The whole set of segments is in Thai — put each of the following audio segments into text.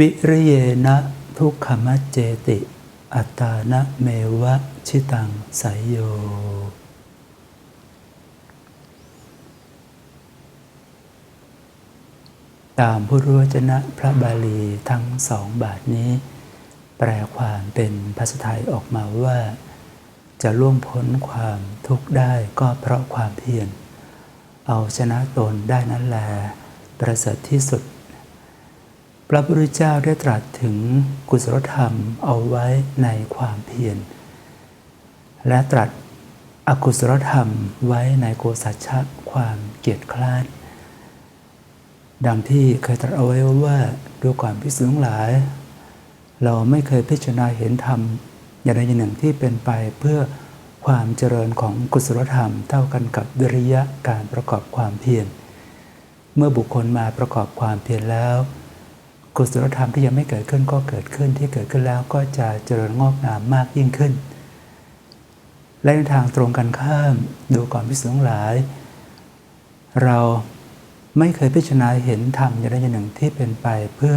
วิริเยนะทุกขมัจเจติ อัตานะเมวะชิตังไสยโย ตามพุทธวจนะพระบาลีทั้งสองบาทนี้ แปลความเป็นภาษาไทยออกมาว่า จะล่วงพ้นความทุกข์ได้ก็เพราะความเพียรเอาชนะตนได้นั้นแหละประเสริฐที่สุด พระพุทธเจ้าได้ตรัสถึงกุศลธรรมเอาไว้ในความเพียร และตรัสอกุศลธรรมไว้ในโกสัจฉะความเกียจคร้าน ดังที่เคยตรัสเอาไว้ว่าดูก่อนพิสุทั้งหลาย เราไม่เคยพิจารณาเห็นธรรมอย่างใดอย่างหนึ่งที่เป็นไปเพื่อความเจริญของกุศลธรรมเท่ากันกับวิริยะการประกอบความเพียร เมื่อบุคคลมาประกอบความเพียรแล้ว กุศลธรรมที่ยังไม่เกิดขึ้นก็เกิดขึ้นที่เกิดขึ้นแล้วก็จะเจริญงอกงามมากยิ่งขึ้น และในทางตรงกันข้ามดูก่อนพิสุทั้งหลาย เราไม่เคยพิจารณาเห็นธรรมอย่างใดอย่างหนึ่งที่เป็นไป เพื่อ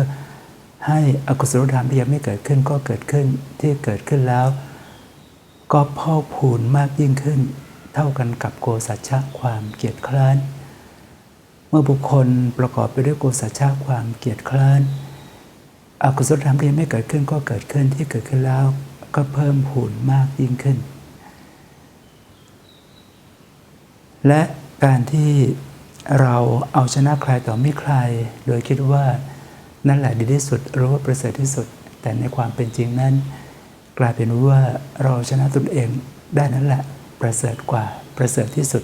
ให้อกุศลธรรมที่ยังไม่เกิดขึ้นก็เกิดขึ้นที่เกิดขึ้นแล้ว ก็พอกพูนมากยิ่งขึ้น เท่ากันกับโกสัจฉะความเกียจคร้านเมื่อบุคคลประกอบไปด้วยโกสัจฉะความเกียจคร้าน อกุศลธรรมที่ยังไม่เกิดขึ้นก็เกิดขึ้นที่เกิดขึ้นแล้วก็เพิ่มพูนมากยิ่งขึ้น และการที่เราเอาชนะใครต่อไม่ใคร โดยคิดว่านั่นแหละดีที่สุดหรือว่าประเสริฐที่สุด แต่ในความเป็นจริงนั้น กลายเป็นว่าเราชนะตนเองได้นั่นแหละประเสริฐกว่าประเสริฐที่สุด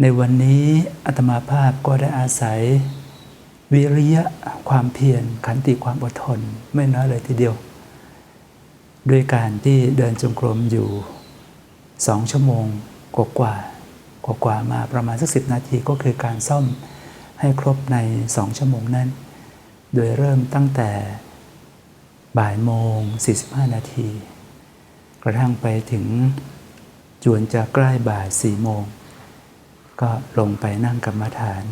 ในวันนี้อาตมาภาพก็ได้อาศัย วิริยะความเพียรขันติความอดทนไม่น้อยเลยทีเดียว ด้วยการที่เดินจงกรมอยู่สองชั่วโมงกว่ากว่ากว่ามาประมาณสักสินาทีก็คือการซ่อมให้ครบในสองชั่วโมงนั้น โดยเริ่มตั้งแต่บ่ายโมง 45 นาที กระทั่งไปถึงจวนจะใกล้บ่ายสี่โมง ก็ลงไปนั่งกรรมฐาน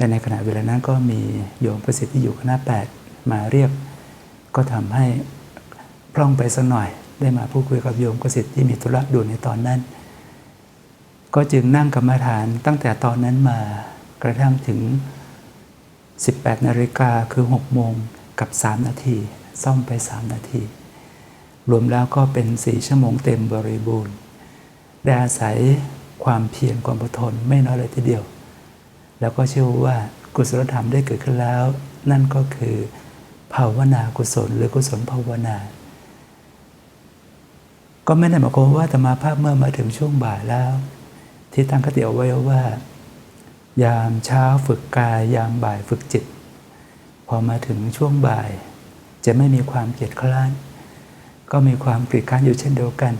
แต่ในขณะเวลานั้นก็มีโยมประสิทธิ์ที่อยู่คณะ8มาเรียก ก็ทำให้พร่องไปสักหน่อย ได้มาพูดคุยกับโยมประสิทธิ์ที่มีธุระด่วนในตอนนั้น ก็จึงนั่งกรรมฐานตั้งแต่ตอนนั้นมากระทั่งถึง 18นาฬิกาคือ6โมงกับ 3 นาที ซ่อมไป 3 นาที รวมแล้วก็เป็น 4 ชั่วโมงเต็มบริบูรณ์ได้อาศัยความเพียรความอดทนไม่น้อยเลยทีเดียว แล้วก็เชื่อว่ากุศลธรรมได้เกิดขึ้นแล้ว นั่นก็คือ ภาวนากุศลหรือกุศลภาวนา ก็ไม่ได้หมายความว่าธรรมาภาพเมื่อมาถึงช่วงบ่ายแล้ว ที่ตั้งคติเอาไว้ว่า ยามเช้าฝึกกาย ยามบ่ายฝึกจิต พอมาถึงช่วงบ่าย จะไม่มีความเกียจคร้านก็มีความกรีดค้านอยู่เช่นเดียวกัน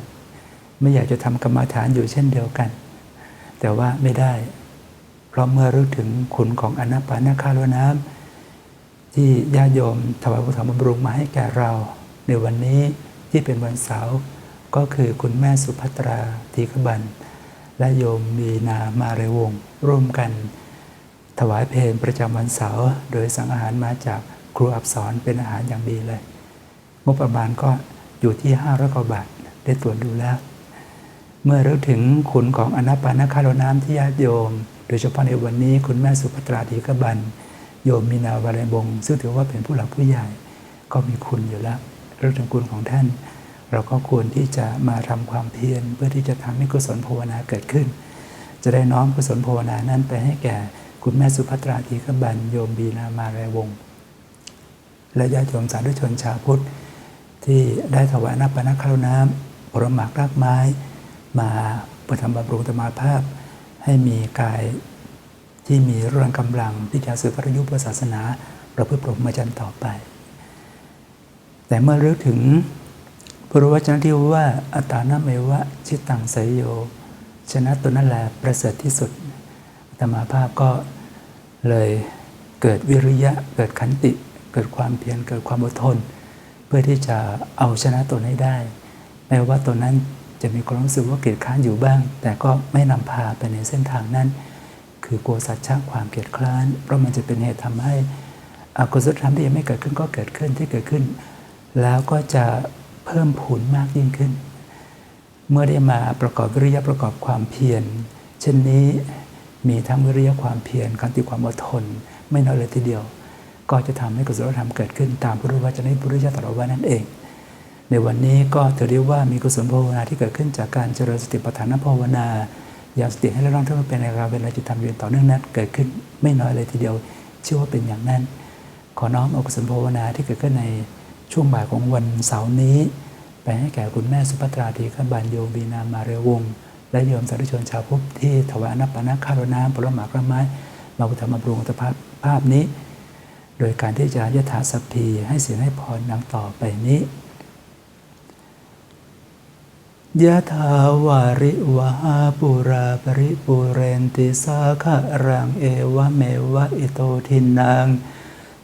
ไม่อยากจะทำกรรมฐานอยู่เช่นเดียวกัน แต่ว่าไม่ได้ เพราะเมื่อรู้ถึงคุณของอนัปปานาคาลน้ำที่ญาโยมถวายพระธรรมบำรุงมาให้แก่เรา ในวันนี้ที่เป็นวันเสาร์ก็คือคุณแม่สุภัตราทีขบันและโยมมีนามาเรวง ร่วมกัน ถวายเพลงประจำวันเสาร์โดยสั่งอาหารมาจากครูอับสอนเป็นอาหารอย่างดีเลย งบประมาณก็อยู่ที่5้ารกว่าบาทได้ตรวจดูแล้ว เมื่อรู้ถึงคุณของอนัปปานาคาโลน้ำที่ญาติโยม โดยเฉพาะในวันนี้คุณแม่สุภัตราทีขบัน โยมมีนาวาเรบงซึ่งถือว่าเป็นผู้หลักผู้ใหญ่ก็มีคุณอยู่แล้วเรู้ถึงคุณของท่าน เราก็ควรที่จะมาทำความเพียรเพื่อที่จะทำให้กุศลภาวนาเกิดขึ้น จะได้น้อมกุศลภาวนานั้นไปให้แก่คุณแม่สุภัตราทีขบัน โยมบีนามาเรวงและญาติโยมสาธุชนชาวพุทธที่ได้ถวายน้ำปานะข้าวน้ำผลหมากรากไม้ มาประทำบำรุงธรรมาภาพ ให้มีกาย ที่มีเรื่องกำลังที่จะสืบพระยุพศาสนาประพฤติปรหมจรรย์ต่อไป แต่เมื่อรู้ถึงพระวจนะที่ว่าอัตานาเมวะชิตังไสยโย ชนะตัวนั่นแหละประเสริฐที่สุดธรรมาภาพก็เลยเกิดวิริยะเกิดขันติ เกิดความเพียรเกิดความอดทน เพื่อที่จะเอาชนะตัวนให้ได้ แม้ว่าตนนั้นจะมีความรู้สึกว่าเกลียดค้านอยู่บ้าง แต่ก็ไม่นำพาไปในเส้นทางนั้น คือโกสัจฉะความเกลียดคร้าน เพราะมันจะเป็นเหตุทำให้อกุศลธรรมที่ยังไม่เกิดขึ้นก็เกิดขึ้นที่เกิดขึ้น แล้วก็จะเพิ่มผุนมากยิ่งขึ้น เมื่อได้มาประกอบวิริยะประกอบความเพียรเช่นนี้มีทั้งวิริยะความเพียรขันติความอดทน ไม่น้อยเลยทีเดียว ก็จะทำให้กุศลธรรมเกิดขึ้นตามพุทธวจนะพุทธเจ้าตรัสไว้นั่นเอง ในวันนี้ก็ถือได้ว่ามีกุศลภาวนาที่เกิดขึ้นจากการเจริญสติปัฏฐานภาวนา ย่างสติให้เราต้องทั้งเป็นในการเวลาจิตทำเรียนต่อเนื่องนั้น เกิดขึ้นไม่น้อยเลยทีเดียวเชื่อว่าเป็นอย่างนั้น ขอน้อมอกุศลภาวนาที่เกิดขึ้นในช่วงบ่ายของวันเสาร์นี้ ไปให้แก่คุณแม่สุภัตราธีขบานโยบีนามาเรวงและโยมสาธุชนชาวพุทธที่ถวายอนัปปนาคารน้ำผลหมากระไม้มาพุทธมาปรุงอัตภาพภาพนี้ โดยการที่จะยถาสัพพีให้เสียงให้พรดังต่อไปนี้ ยะถาวาริวหาปุราปริปุเรนติสาคะรังเอวะเมวะอิโตทินัง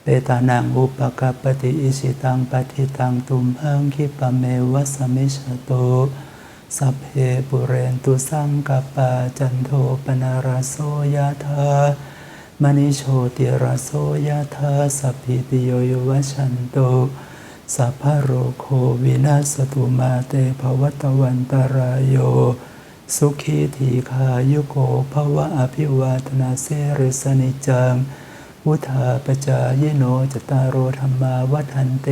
เปตานังอุปกปปติอิสิตังปฏิตังตุมหังคิปะเมวะสมิชโตสัพเพปุเรนตุสังกปาจันโทปนารโสยะธามณิโชติรโสยะธาสัพพิติโยโยวชันโต สัพพะโรโควินาสตุมาเตภวัตวันตรายโย สุขีทีขายุโกภวะอภิวาทนาเสริสนิจังวุธาปจายโนจตารโรธรรมาวัฏันเต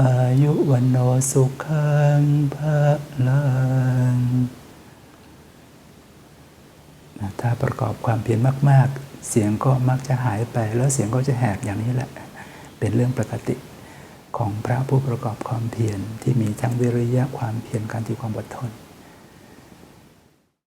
อายุวันโนสุขังภะลังถ้าประกอบความเพียรมาก ๆ เสียงก็มักจะหายไปแล้วเสียงก็จะแหบอย่างนี้แหละ เป็นเรื่องปกติ ของพระผู้ประกอบความเพียรที่มีทั้งวิริยะความเพียรการที่ความอดทน